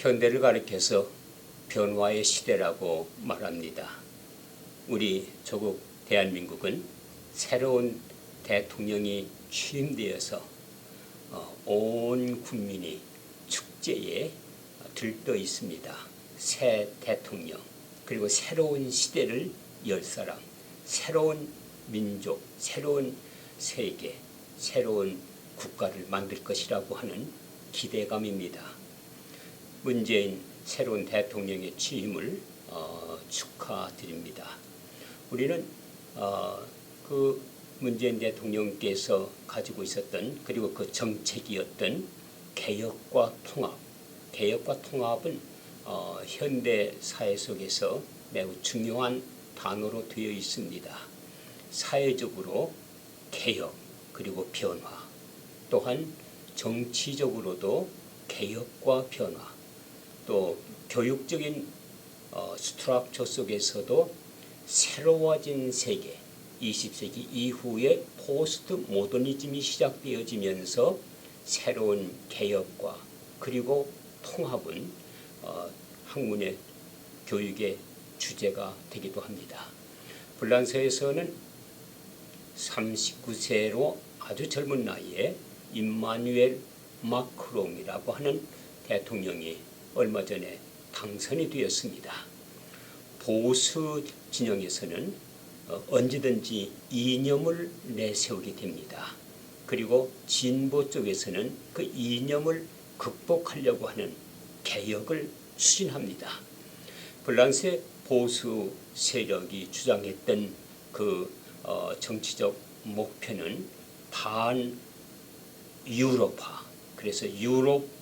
현대를 가리켜서 변화의 시대라고 말합니다. 우리 조국 대한민국은 새로운 대통령이 취임되어서 어, 온 국민이 축제에 들떠 있습니다. 새 대통령 그리고 새로운 시대를 열 사람, 새로운 민족, 새로운 세계, 새로운 국가를 만들 것이라고 하는 기대감입니다. 문재인 새로운 대통령의 취임을 어, 축하드립니다. 우리는 어, 그 문재인 대통령께서 가지고 있었던 그리고 그 정책이었던 개혁과 통합, 개혁과 통합은 어, 현대 사회 속에서 매우 중요한 단어로 되어 있습니다. 사회적으로 개혁 그리고 변화, 또한 정치적으로도 개혁과 변화, 또 교육적인 어, 스트럭처 속에서도 새로워진 세계, 20세기 이후에 포스트 모더니즘이 시작되어지면서 새로운 개혁과 그리고 통합은 어, 학문의 교육의 주제가 되기도 합니다. 불란서에서는 39세로 아주 젊은 나이에 임마누엘 마크롱이라고 하는 대통령이 얼마 전에 당선이 되었습니다. 보수 진영에서는 어, 언제든지 이념을 내세우게 됩니다. 그리고 진보 쪽에서는 그 이념을 극복하려고 하는 개혁을 추진합니다. 불란스의 보수 세력이 주장했던 그 어, 정치적 목표는 반 유럽화, 그래서 유럽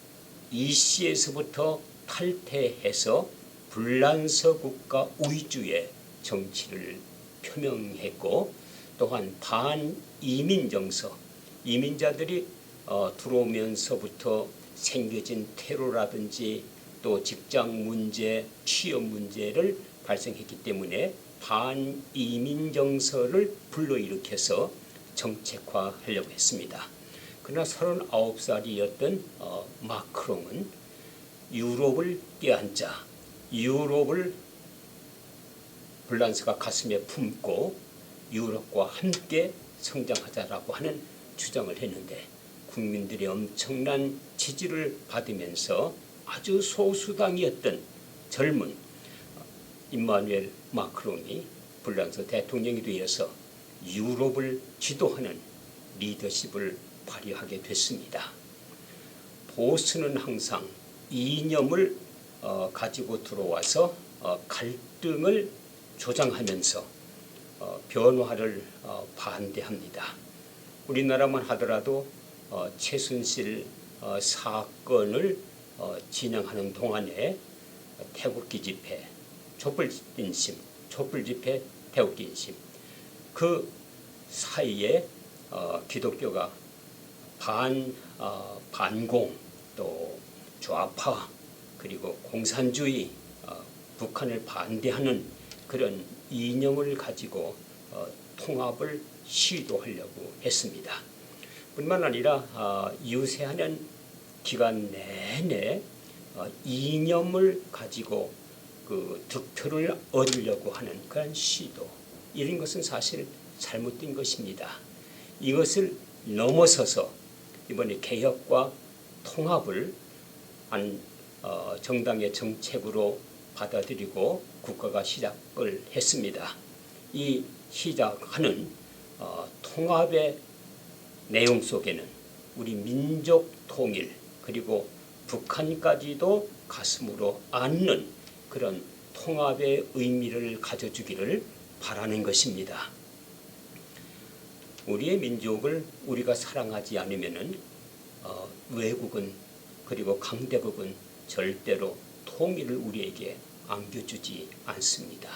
이시에서부터 탈퇴해서 불란서 국가 위주의 정치를 표명했고 또한 반이민 정서, 이민자들이 어, 들어오면서부터 생겨진 테러라든지 또 직장 문제, 취업 문제를 발생했기 때문에 반이민 정서를 불러일으켜서 정책화하려고 했습니다. 그러나 39살이었던 어, 마크롱은 유럽을 껴안자 유럽을 불란스가 가슴에 품고 유럽과 함께 성장하자라고 하는 주장을 했는데 국민들의 엄청난 지지를 받으면서 아주 소수당이었던 젊은 임마누엘 마크롱이 불란서 대통령이 되어서 유럽을 지도하는 리더십을 발휘하게 됐습니다. 보수는 항상 이념을 어, 가지고 들어와서 어, 갈등을 조장하면서 어, 변화를 어, 반대합니다. 우리나라만 하더라도 어, 최순실 어, 사건을 어, 진행하는 동안에 태극기 집회, 촛불 인심, 촛불 집회, 태극기 인심 그 사이에 어, 기독교가 반 어, 반공 또 좌파 그리고 공산주의 어, 북한을 반대하는 그런 이념을 가지고 어, 통합을 시도하려고 했습니다. 뿐만 아니라 어, 유세하는 기간 내내 어, 이념을 가지고 그 득표를 얻으려고 하는 그런 시도 이런 것은 사실 잘못된 것입니다. 이것을 넘어서서 이번에 개혁과 통합을 한 어, 정당의 정책으로 받아들이고 국가가 시작을 했습니다. 이 시작하는 어, 통합의 내용 속에는 우리 민족 통일 그리고 북한까지도 가슴으로 안는 그런 통합의 의미를 가져주기를 바라는 것입니다. 우리의 민족을 우리가 사랑하지 않으면은 어, 외국은 그리고 강대국은 절대로 통일을 우리에게 안겨주지 않습니다.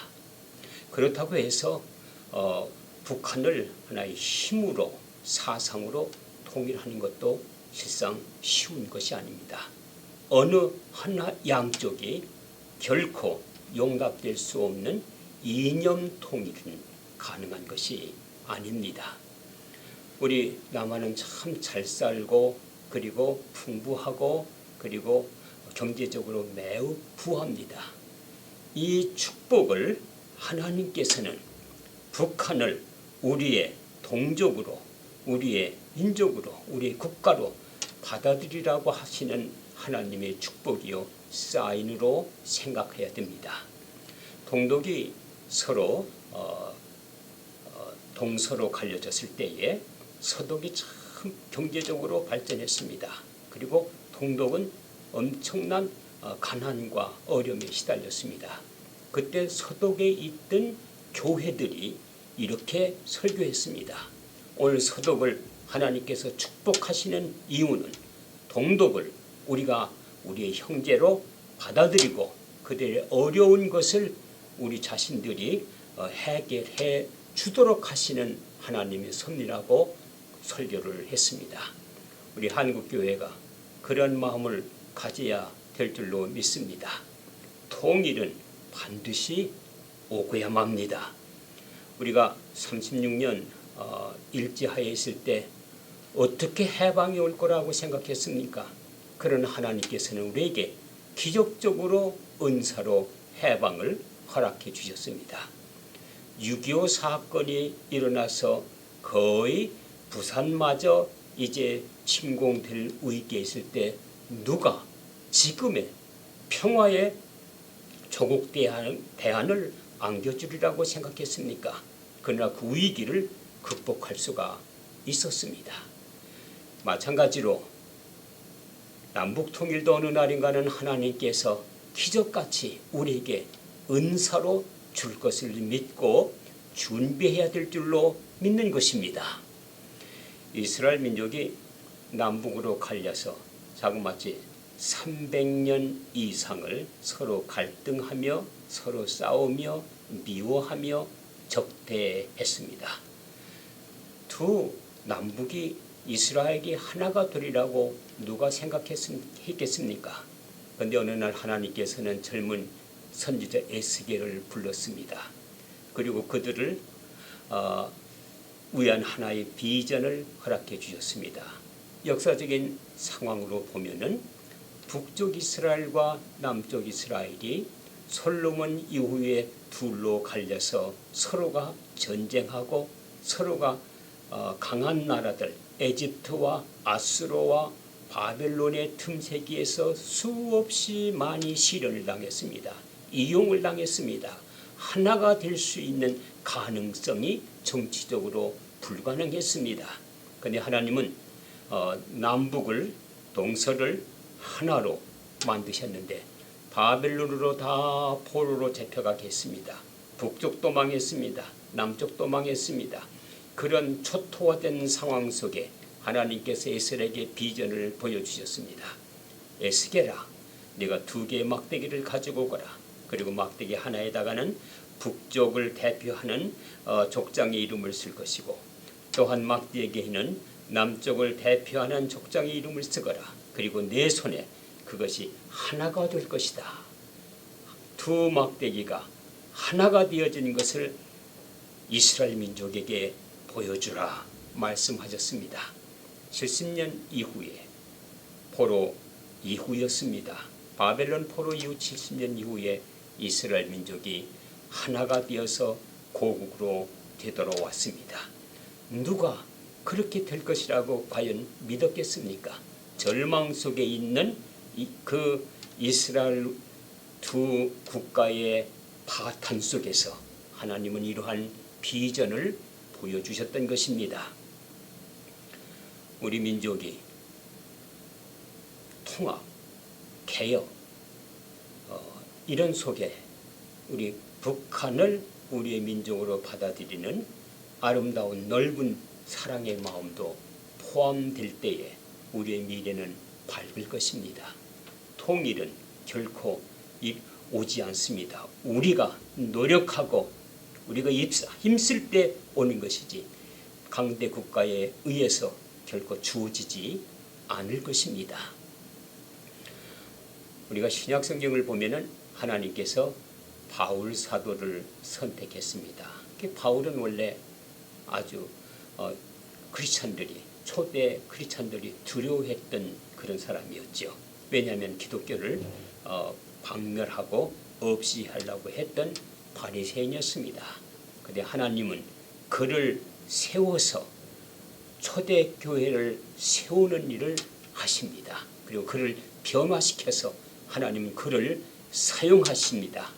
그렇다고 해서 어, 북한을 하나의 힘으로 사상으로 통일하는 것도 실상 쉬운 것이 아닙니다. 어느 하나 양쪽이 결코 용납될 수 없는 이념 통일은 가능한 것이 아닙니다. 우리 남한은 참 잘 살고 그리고 풍부하고 그리고 경제적으로 매우 부합니다. 이 축복을 하나님께서는 북한을 우리의 동족으로, 우리의 민족으로, 우리의 국가로 받아들이라고 하시는 하나님의 축복이요 사인으로 생각해야 됩니다. 동독이 서로 어, 어, 동서로 갈려졌을 때에 서독이 참 경제적으로 발전했습니다. 그리고 동독은 엄청난 어, 가난과 어려움에 시달렸습니다. 그때 서독에 있던 교회들이 이렇게 설교했습니다. 오늘 서독을 하나님께서 축복하시는 이유는 동독을 우리가 우리의 형제로 받아들이고 그들의 어려운 것을 우리 자신들이 어, 해결해 주도록 하시는 하나님의 섭리라고 설교를 했습니다. 우리 한국 교회가 그런 마음을 가져야 될 줄로 믿습니다. 통일은 반드시 오고야만 합니다. 우리가 36년 어, 일제하에 있을 때 어떻게 해방이 올 거라고 생각했습니까? 그런 하나님께서는 우리에게 기적적으로 은사로 해방을 허락해 주셨습니다. 6.25 사건이 일어나서 거의 부산마저 이제 침공될 위기에 있을 때 누가 지금의 평화의 조국 대안, 대안을 안겨주리라고 생각했습니까? 그러나 그 위기를 극복할 수가 있었습니다. 마찬가지로 남북 통일도 어느 날인가는 하나님께서 기적같이 우리에게 은사로 줄 것을 믿고 준비해야 될 줄로 믿는 것입니다. 이스라엘 민족이 남북으로 갈려서 자그마치 300년 이상을 서로 갈등하며 서로 싸우며 미워하며 적대했습니다. 두 남북이 이스라엘이 하나가 되리라고 누가 생각했겠습니까? 그런데 어느 날 하나님께서는 젊은 선지자 에스겔을 불렀습니다. 그리고 그들을 어, 위한 하나의 비전을 허락해 주셨습니다. 역사적인 상황으로 보면은 북쪽 이스라엘과 남쪽 이스라엘이 솔로몬 이후에 둘로 갈려서 서로가 전쟁하고 서로가 어, 강한 나라들 에집트와 아수로와 바벨론의 틈새기에서 수없이 많이 시련을 당했습니다. 이용을 당했습니다. 하나가 될 수 있는 가능성이 정치적으로 불가능했습니다. 그런데 하나님은 어, 남북을 동서를 하나로 만드셨는데 바벨론으로 다 포로로 잡혀가게 했습니다. 북쪽도 망했습니다. 남쪽도 망했습니다. 그런 초토화된 상황 속에 하나님께서 에스겔에게 비전을 보여주셨습니다. 에스겔아, 네가 두 개의 막대기를 가지고 오거라. 그리고 막대기 하나에다가는 북쪽을 대표하는 어, 족장의 이름을 쓸 것이고 또한 막대기에는 남쪽을 대표하는 족장의 이름을 쓰거라. 그리고 내 손에 그것이 하나가 될 것이다. 두 막대기가 하나가 되어진 것을 이스라엘 민족에게 보여주라 말씀하셨습니다. 70년 이후에 포로 이후였습니다. 바벨론 포로 이후 70년 이후에 이스라엘 민족이 하나가 되어서 고국으로 되돌아왔습니다. 누가 그렇게 될 것이라고 과연 믿었겠습니까? 절망 속에 있는 그 이스라엘 두 국가의 파탄 속에서 하나님은 이러한 비전을 보여주셨던 것입니다. 우리 민족이 통합, 개혁 어, 이런 속에 우리 북한을 우리의 민족으로 받아들이는 아름다운 넓은 사랑의 마음도 포함될 때에 우리의 미래는 밝을 것입니다. 통일은 결코 오지 않습니다. 우리가 노력하고 우리가 힘쓸 때 오는 것이지 강대 국가에 의해서 결코 주어지지 않을 것입니다. 우리가 신약 성경을 보면은 하나님께서 바울 사도를 선택했습니다. 바울은 원래 아주 어, 크리스천들이 초대 크리스천들이 두려워했던 그런 사람이었죠. 왜냐하면 기독교를 어, 박멸하고 없이 하려고 했던 바리새인이었습니다. 근데 하나님은 그를 세워서 초대 교회를 세우는 일을 하십니다. 그리고 그를 변화시켜서 하나님은 그를 사용하십니다.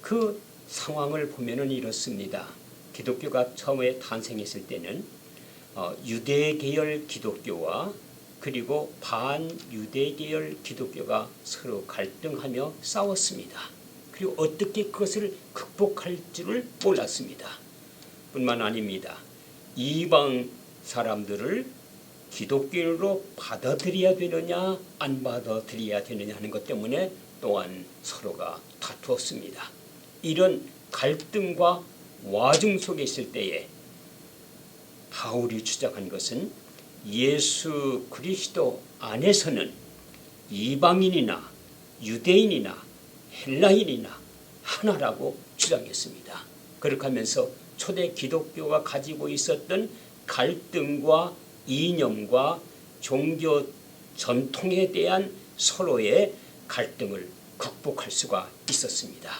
그 상황을 보면은 이렇습니다. 기독교가 처음에 탄생했을 때는 어, 유대 계열 기독교와 그리고 반유대 계열 기독교가 서로 갈등하며 싸웠습니다. 그리고 어떻게 그것을 극복할 줄을 몰랐습니다. 뿐만 아닙니다. 이방 사람들을 기독교로 받아들여야 되느냐 안 받아들여야 되느냐 하는 것 때문에 또한 서로가 다투었습니다. 이런 갈등과 와중 속에 있을 때에 바울이 주장한 것은 예수 그리스도 안에서는 이방인이나 유대인이나 헬라인이나 하나라고 주장했습니다. 그렇게 하면서 초대 기독교가 가지고 있었던 갈등과 이념과 종교 전통에 대한 서로의 갈등을 극복할 수가 있었습니다.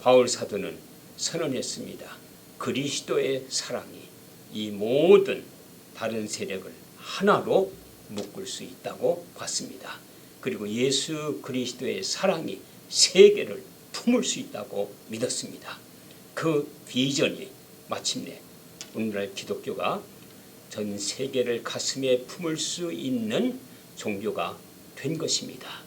바울 사도는 선언했습니다. 그리스도의 사랑이 이 모든 다른 세력을 하나로 묶을 수 있다고 봤습니다. 그리고 예수 그리스도의 사랑이 세계를 품을 수 있다고 믿었습니다. 그 비전이 마침내 오늘날 기독교가 전 세계를 가슴에 품을 수 있는 종교가 된 것입니다.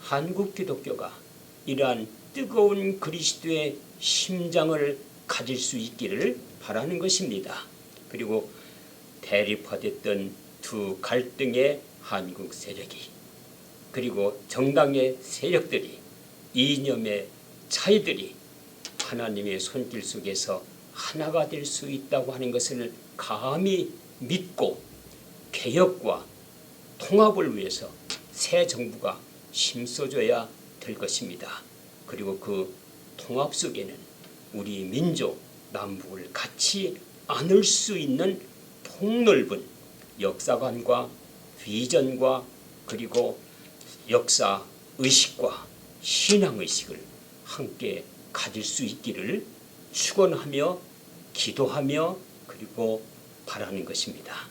한국 기독교가 이러한 뜨거운 그리스도의 심장을 가질 수 있기를 바라는 것입니다. 그리고 대립화됐던 두 갈등의 한국 세력이 그리고 정당의 세력들이 이념의 차이들이 하나님의 손길 속에서 하나가 될 수 있다고 하는 것을 감히 믿고 개혁과 통합을 위해서 새 정부가 힘써줘야 될 것입니다. 그리고 그 통합 속에는 우리 민족 남북을 같이 안을 수 있는 폭넓은 역사관과 비전과 그리고 역사 의식과 신앙 의식을 함께 가질 수 있기를 축원하며 기도하며 그리고 바라는 것입니다.